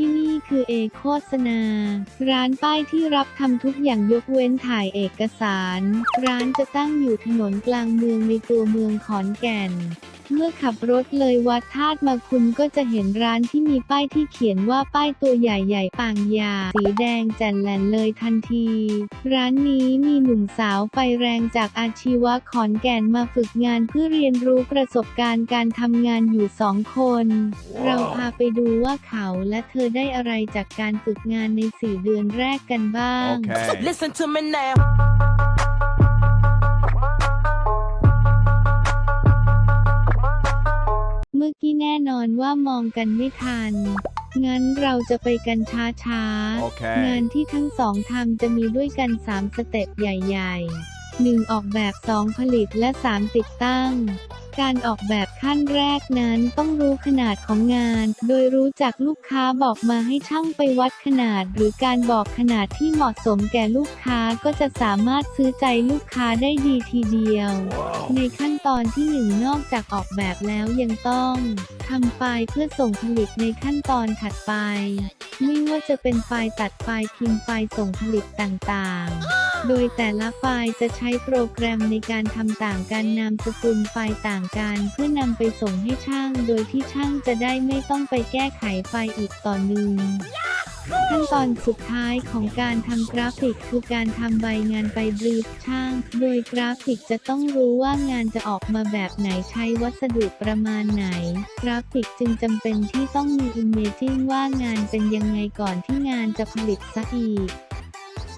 ที่นี่คือเอโฆษณา ร้านป้ายที่รับทำทุกอย่างยกเว้นถ่ายเอกสาร ร้านจะตั้งอยู่ถนนกลางเมืองในตัวเมืองขอนแก่น เมื่อขับรถเลยวัดธาตุมาคุณก็จะเห็นร้านที่มีป้ายที่เขียนว่าป้ายตัวใหญ่ๆปางยา สีแดงแจ่นแหลนเลยทันที ร้านนี้มีหนุ่มสาวไฟแรงจากอาชีวะขอนแก่นมาฝึกงานเพื่อเรียนรู้ประสบการณ์การทำงานอยู่สองคนเราพาไปดูว่าเขาและเธอได้อะไรจากการฝึกงานในสี่เดือนแรกกันบ้าง Okay. Listen to me now. มองกันไม่ทัน งั้นเราจะไปกันช้าโอเคงานที่ทั้งสองทำจะมีด้วยกัน 3 สเต็ปใหญ่ๆ 1. ออกแบบ 2 ผลิตและ 3 ติดตั้ง การออกแบบขั้นแรกนั้นต้องรู้ขนาดของงาน โดยรู้จักลูกค้าบอกมาให้ช่างไปวัดขนาด หรือการบอกขนาดที่เหมาะสมแก่ลูกค้าก็จะสามารถซื้อใจลูกค้าได้ดีทีเดียว ในขั้นตอนที่หนึ่งนอกจากออกแบบแล้วยังต้องทำไฟล์เพื่อส่งผลิตในขั้นตอนถัดไป ไม่ว่าจะเป็นไฟล์ตัดไฟล์พิมพ์ไฟล์ส่งผลิตต่างๆ โดยแต่ละไฟล์จะใช้โปรแกรมในการทำต่างกันนามสกุลไฟล์ต่างกันเพื่อนำไปส่งให้ช่าง โดยที่ช่างจะได้ไม่ต้องไปแก้ไขไฟล์อีกต่อหนึ่งขั้นตอนสุดท้ายของการทำกราฟิกคือการทำใบงานไปบรีฟช่าง โดยกราฟิกจะต้องรู้ว่างานจะออกมาแบบไหนใช้วัสดุประมาณไหน กราฟิกจึงจำเป็นที่ต้องมีอิมเมจิ n ว่างานเป็นยังไงก่อนที่งานจะผลิตซะอีก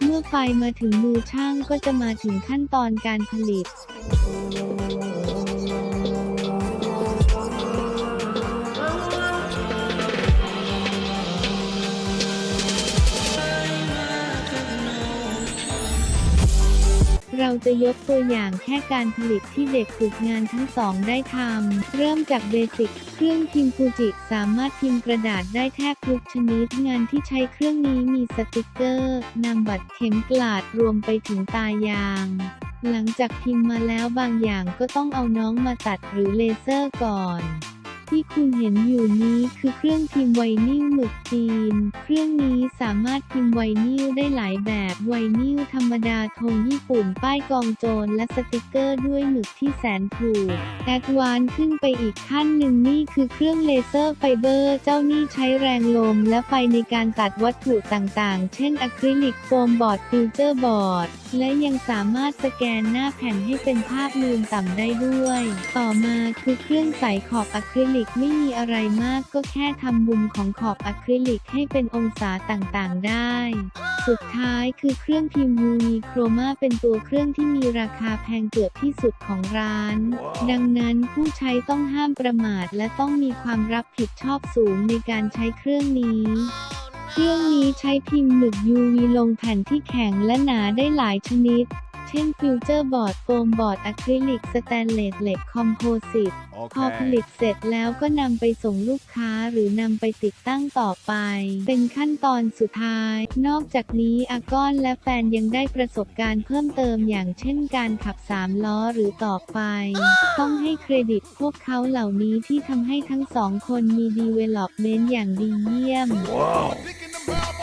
เมื่อไฟมาถึงมือช่างก็จะมาถึงขั้นตอนการผลิต เราจะยกตัวอย่างแค่การผลิตที่เด็กฝึกงานทั้งสองได้ทำ เริ่มจากเบสิก เครื่องพิมพ์ฟูจิสามารถพิมพ์กระดาษได้แทบทุกชนิด งานที่ใช้เครื่องนี้มีสติกเกอร์นำบัตรเข็มกลาดรวมไปถึงตายาง หลังจากพิมพ์มาแล้วบางอย่างก็ต้องเอาน้องมาตัดหรือเลเซอร์ก่อน ที่คุณเห็นอยู่นี้คือเครื่องพิมพ์ไวนิลหมึกจีน เครื่องนี้สามารถพิมพ์ไวนิลได้หลายแบบ ไวนิลธรรมดาธงญี่ปุ่น ป้ายกองโจร และสติกเกอร์ด้วยหมึกที่แสนถูก แอดวานขึ้นไปอีกขั้นหนึ่งนี่คือเครื่องเลเซอร์ไฟเบอร์ เจ้านี่ใช้แรงลมและไฟในการตัดวัตถุต่างๆ เช่นอะคริลิกโฟมบอร์ดฟิวเจอร์บอร์ด และยังสามารถสแกนหน้าแผ่นให้เป็นภาพลืมต่ำได้ด้วย ต่อมาคือเครื่องใสขอบอะคริลิกไม่มีอะไรมากก็แค่ทำมุมของขอบอะคริลิกให้เป็นองศาต่างๆได้ สุดท้ายคือเครื่องพิมพ์ยูนีโครมาเป็นตัวเครื่องที่มีราคาแพงเกือบที่สุดของร้าน ดังนั้นผู้ใช้ต้องห้ามประมาทและต้องมีความรับผิดชอบสูงในการใช้เครื่องนี้เครื่องนี้ใช้พิมพ์หมึก UV ลงแผ่นที่แข็งและหนาได้หลายชนิด เช่น ฟิวเจอร์บอร์ด โฟมบอร์ดอะคริลิก สแตนเลสเหล็กคอมโพสิต พอผลิต Okay. เสร็จแล้วก็นำไปส่งลูกค้าหรือนำไปติดตั้งต่อไป เป็นขั้นตอนสุดท้าย นอกจากนี้อากอนและแฟนยังได้ประสบการณ์เพิ่มเติมอย่างเช่นการขับสามล้อหรือต่อไฟต้องให้เครดิตพวกเขาเหล่านี้ที่ทำให้ทั้งสองคนมีดีเวล็อปเมนต์อย่างดีเยี่ยม Wow. Thinking about